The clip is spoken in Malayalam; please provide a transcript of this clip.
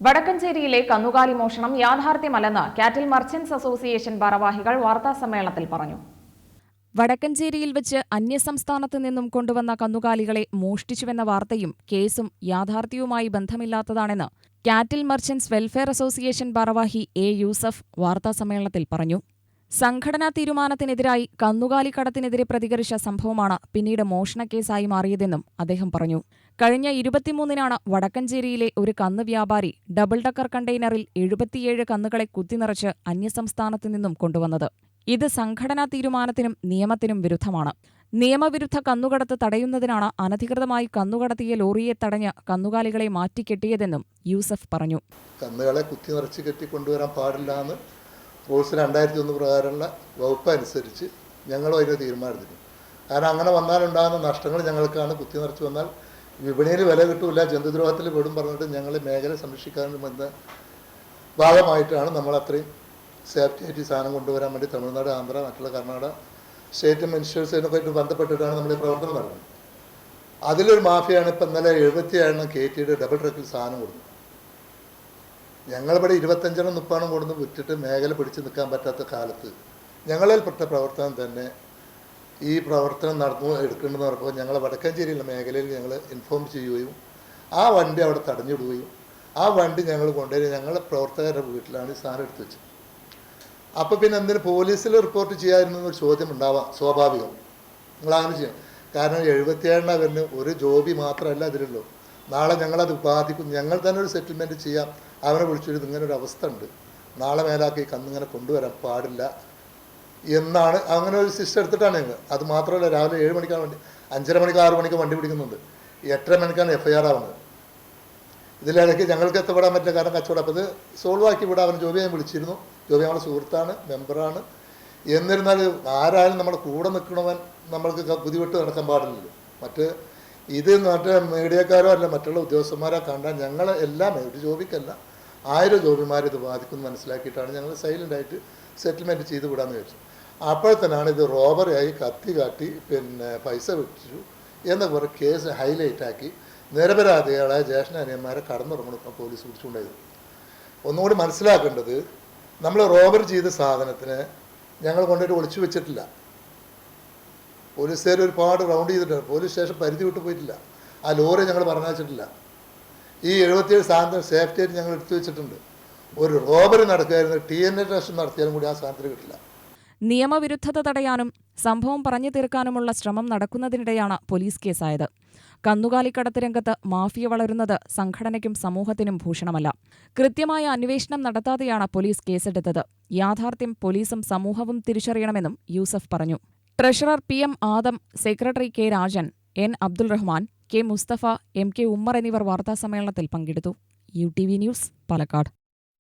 വടക്കഞ്ചേരിയിലെ കന്നുകാലി മോഷണം യാഥാർത്ഥ്യമല്ലെന്ന് കാറ്റിൽ മർച്ചന്റ്സ് അസോസിയേഷൻ ഭാരവാഹികൾ വാർത്താസമ്മേളനത്തിൽ പറഞ്ഞു. വടക്കഞ്ചേരിയിൽ വെച്ച് അന്യസംസ്ഥാനത്ത് നിന്നും കൊണ്ടുവന്ന കന്നുകാലികളെ മോഷ്ടിച്ചുവെന്ന വാർത്തയും കേസും യാഥാർത്ഥ്യവുമായി ബന്ധമില്ലാത്തതാണെന്ന് കാറ്റിൽ മർച്ചന്റ്സ് വെൽഫെയർ അസോസിയേഷൻ ഭാരവാഹി എ യൂസഫ് വാർത്താസമ്മേളനത്തിൽ പറഞ്ഞു. സംഘടനാ തീരുമാനത്തിനെതിരായി കന്നുകാലിക്കടത്തിനെതിരെ പ്രതികരിച്ച സംഭവമാണ് പിന്നീട് മോഷണക്കേസായി മാറിയതെന്നും അദ്ദേഹം പറഞ്ഞു. കഴിഞ്ഞ ഇരുപത്തിമൂന്നിനാണ് വടക്കഞ്ചേരിയിലെ ഒരു കന്ന് വ്യാപാരി ഡബിൾ ഡക്കർ കണ്ടെയ്നറിൽ എഴുപത്തിയേഴ് കന്നുകളെ കുത്തിനിറച്ച് അന്യസംസ്ഥാനത്തു നിന്നും കൊണ്ടുവന്നത്. ഇത് സംഘടനാ തീരുമാനത്തിനും നിയമത്തിനും വിരുദ്ധമാണ്. നിയമവിരുദ്ധ കന്നുകടത്ത് തടയുന്നതിനാണ് അനധികൃതമായി കന്നുകടത്തിയ ലോറിയെ തടഞ്ഞ് കന്നുകാലികളെ മാറ്റിക്കെട്ടിയതെന്നും യൂസഫ് പറഞ്ഞു. കന്നുകളെ കുത്തിനിറച്ച് കെട്ടി കൊണ്ടുവരാൻ പാടില്ല എന്ന് റൂൾസ് രണ്ടായിരത്തി ഒന്ന് പ്രകാരമുള്ള വകുപ്പ് അനുസരിച്ച് ഞങ്ങളും അതിന് തീരുമാനത്തിനും കാരണം അങ്ങനെ വന്നാലുണ്ടാകുന്ന നഷ്ടങ്ങൾ ഞങ്ങൾക്കാണ് കുത്തി നിറച്ച് വന്നാൽ വിപണിയിൽ വില കിട്ടില്ല ജന്തുദ്രോഹത്തിൽ പെടും പറഞ്ഞിട്ട് ഞങ്ങൾ മേഖല സംരക്ഷിക്കാനും വന്ന ഭാഗമായിട്ടാണ് നമ്മൾ അത്രയും സേഫ്റ്റി ആയിട്ട് സാധനം കൊണ്ടുവരാൻ വേണ്ടി തമിഴ്നാട് ആന്ധ്ര മറ്റുള്ള കർണാടക സ്റ്റേറ്റ് മിനിസ്റ്റേഴ്സിനൊക്കെ ആയിട്ട് ബന്ധപ്പെട്ടിട്ടാണ് നമ്മൾ ഈ പ്രവർത്തനം നടന്നത്. അതിലൊരു മാഫിയാണ് ഇപ്പം ഇന്നലെ എഴുപത്തി ഏഴിന് കെ ടിയുടെ ഡബിൾ ട്രക്കിൽ സാധനം കൊടുത്തു ഞങ്ങളിവിടെ ഇരുപത്തഞ്ചെണ്ണം മുപ്പാണെണ്ണം കൊടുന്ന് വിറ്റിട്ട് മേഖല പിടിച്ച് നിൽക്കാൻ പറ്റാത്ത കാലത്ത് ഞങ്ങളിൽപ്പെട്ട പ്രവർത്തനം തന്നെ ഈ പ്രവർത്തനം നടന്നു എടുക്കേണ്ടെന്ന് പറഞ്ഞപ്പോൾ ഞങ്ങൾ വടക്കഞ്ചേരിയിലെ മേഖലയിൽ ഞങ്ങൾ ഇൻഫോം ചെയ്യുകയും ആ വണ്ടി അവിടെ തടഞ്ഞിടുകയും ആ വണ്ടി ഞങ്ങൾ കൊണ്ടുവരും. ഞങ്ങളുടെ പ്രവർത്തകരുടെ വീട്ടിലാണ് ഈ സാധനം എടുത്തു വെച്ചത്. അപ്പോൾ പിന്നെ എന്തിനു പോലീസിൽ റിപ്പോർട്ട് ചെയ്യാമായിരുന്നു എന്നൊരു ചോദ്യം ഉണ്ടാവാം സ്വാഭാവികം. നിങ്ങൾ ചെയ്യണം. കാരണം എഴുപത്തിയേഴിന വരുന്ന ഒരു ജോബി മാത്രമല്ല അതിലുള്ളൂ. നാളെ ഞങ്ങളത് ബാധിക്കും. ഞങ്ങൾ തന്നെ ഒരു സെറ്റിൽമെന്റ് ചെയ്യാം. അവനെ വിളിച്ചിട്ട് ഇങ്ങനെ ഒരു അവസ്ഥ ഉണ്ട് നാളെ മേലാക്കി കന്നിങ്ങനെ കൊണ്ടുവരാൻ പാടില്ല എന്നാണ് അങ്ങനെ ഒരു സിസ്റ്റം എടുത്തിട്ടാണ് ഞങ്ങൾ. അത് മാത്രമല്ല രാവിലെ ഏഴ് മണിക്കാണ് വണ്ടി അഞ്ചര മണിക്ക് ആറ് മണിക്ക് വണ്ടി പിടിക്കുന്നുണ്ട്. എട്ടര മണിക്കാണ് എഫ് ഐ ആർ ആവുന്നത്. ഇതിലിടയ്ക്ക് ഞങ്ങൾക്ക് എത്തപ്പെടാൻ പറ്റില്ല. കാരണം കച്ചവടം. അപ്പോൾ ഇത് സോൾവ് ആക്കി വിടാൻ അവൻ ഞാൻ വിളിച്ചിരുന്നു. ജോബി നമ്മുടെ സുഹൃത്താണ് മെമ്പറാണ് എന്നിരുന്നാൽ ആരായാലും നമ്മുടെ കൂടെ നിൽക്കണവൻ നമ്മൾക്ക് ബുദ്ധിമുട്ട് നടക്കാൻ പാടില്ലല്ലോ. മറ്റ് ഇത് മറ്റേ മീഡിയക്കാരോ അല്ല മറ്റുള്ള ഉദ്യോഗസ്ഥന്മാരോ കണ്ടാൽ ഞങ്ങൾ എല്ലാം ഒരു ജോബിക്കല്ല. ആയിരം ജോബിമാരെ ഇത് ബാധിക്കുന്നു മനസ്സിലാക്കിയിട്ടാണ് ഞങ്ങൾ സൈലന്റായിട്ട് സെറ്റിൽമെന്റ് ചെയ്ത് വിടാമെന്ന് വെച്ചു അപ്പോഴത്തേനാണ് ഇത് റോബറിയായി കത്തി കാട്ടി പിന്നെ പൈസ വെച്ചു എന്ന് പറഞ്ഞ് കേസ് ഹൈലൈറ്റാക്കി ആക്കി. ജ്യേഷ്ഠ അനിയന്മാരെ കടന്നുറങ്ങണം പോലീസ് പിടിച്ചുകൊണ്ടായത് ഒന്നുകൂടി മനസ്സിലാക്കേണ്ടത് നമ്മൾ റോബർ ചെയ്ത സാധനത്തിന് ഞങ്ങൾ കൊണ്ടുപോയിട്ട് ഒളിച്ചു വെച്ചിട്ടില്ല. പോലീസുകാർ ഒരുപാട് റൗണ്ട് ചെയ്തിട്ടുണ്ട്. പോലീസ് സ്റ്റേഷൻ പരിധി വിട്ടു പോയിട്ടില്ല. ആ ലോറി ഞങ്ങൾ പറഞ്ഞയച്ചിട്ടില്ല. ഈ എഴുപത്തിയേഴ് സാധനം സേഫ്റ്റി ആയിട്ട് ഞങ്ങൾ എടുത്തു വെച്ചിട്ടുണ്ട്. ഒരു റോബറി നടക്കുകയായിരുന്നു. ടി എൻ എ ടെസ്റ്റ് നടത്തിയാലും കൂടി ആ സാധനത്തിന് കിട്ടില്ല. നിയമവിരുദ്ധത തടയാനും സംഭവം പറഞ്ഞു തീർക്കാനുമുള്ള ശ്രമം നടക്കുന്നതിനിടെയാണ് പോലീസ് കേസായത്. കന്നുകാലിക്കടത്ത് രംഗത്ത് മാഫിയ വളരുന്നത് സംഘടനയ്ക്കും സമൂഹത്തിനും ഭൂഷണമല്ല. കൃത്യമായ അന്വേഷണം നടത്താതെയാണ് പോലീസ് കേസെടുത്തത്. യാഥാർത്ഥ്യം പോലീസും സമൂഹവും തിരിച്ചറിയണമെന്നും യൂസഫ് പറഞ്ഞു. Treasurer P M Adam secretary K Rajan N Abdul Rahman K Mustafa M K Ummer എന്നിവർ വാർത്താസമ്മേളനത്തിൽ പങ്കെടുത്തു. U T V news Palakkad.